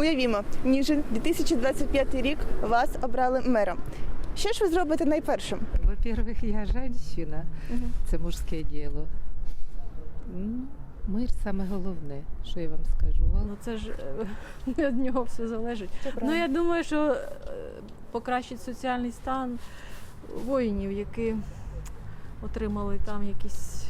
Уявімо, Ніжин 2025 рік вас обрали мером. Що ж ви зробите найпершим? Во-первых, я женщина, це мужське діло. Мир саме головне, що я вам скажу. Ну це ж е, не від нього все залежить. Ну я думаю, що е, покращить соціальний стан воїнів, які отримали там якісь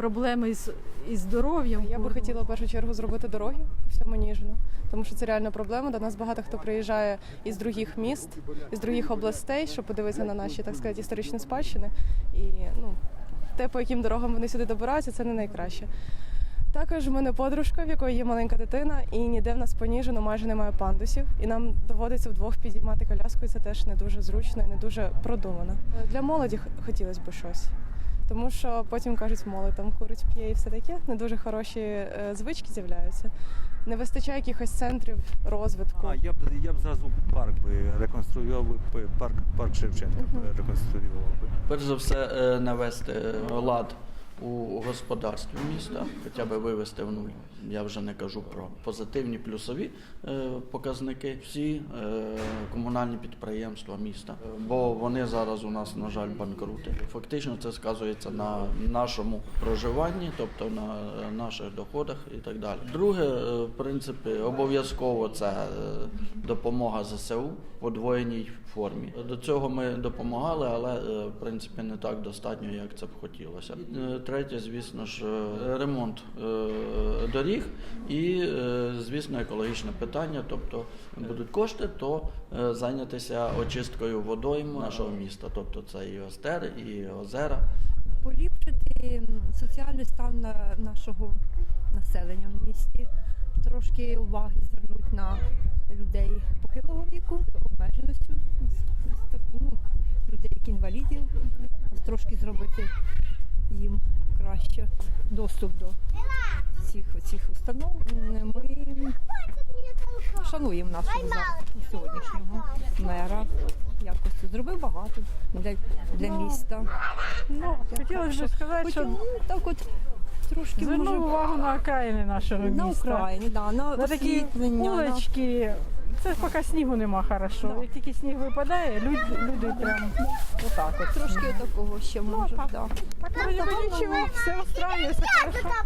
проблеми із, із здоров'ям. Я би хотіла в першу чергу зробити дороги по всьому Ніжину, тому що це реальна проблема. До нас багато хто приїжджає із других міст, із других областей, щоб подивитися на наші, так сказати, історичні спадщини. І ну, те, по яким дорогам вони сюди добираються, це не найкраще. Також в мене подружка, в якої є маленька дитина, і ніде в нас по Ніжину майже немає пандусів. І нам доводиться вдвох підіймати коляску, і це теж не дуже зручно і не дуже продумано. Для молоді хотілося б щось. Тому що потім кажуть, молодь там курить, п'є і все таке. Не дуже хороші е, звички з'являються. Не вистачає якихось центрів розвитку. А, я б я б зразу парк би реконструював би парк, парк Шевченка б реконструював би. Перш за все, е, навести е, лад у господарстві міста, хоча б вивести в нуль. Я вже не кажу про позитивні плюсові е, показники. Всі е, комунальні підприємства міста, бо вони зараз у нас, на жаль, банкрути. Фактично, це сказується на нашому проживанні, тобто на е, наших доходах і так далі. Друге, в принципі, обов'язково це допомога ЗСУ в подвоєній формі. До цього ми допомагали, але в принципі не так достатньо, як це б хотілося. Третє, звісно ж, е, ремонт е, доріг і, е, звісно, екологічне питання. Тобто будуть кошти, то зайнятися очисткою водойм нашого міста. Тобто це і остери, і озера. поліпшити соціальний стан нашого населення в місті, трошки уваги звернути на людей похилого віку, так- ну, людей як інвалідів, трошки зробити їм краще доступ до всіх цих установ. Ми шануємо нашого за- сьогоднішнього мера. Якось зробив багато для, для міста. Ну, хотілося б сказати, що ну, так от трошки звернув увагу на окраїни нашого на міста. Україні, да, на, На такі на- вулички. Це ж поки снігу нема хорошо. Да. Як тільки сніг випадає, люди, люди прям отак от. трошки такого ще може. Да. Вроде нічого, все устраює, все хорошо.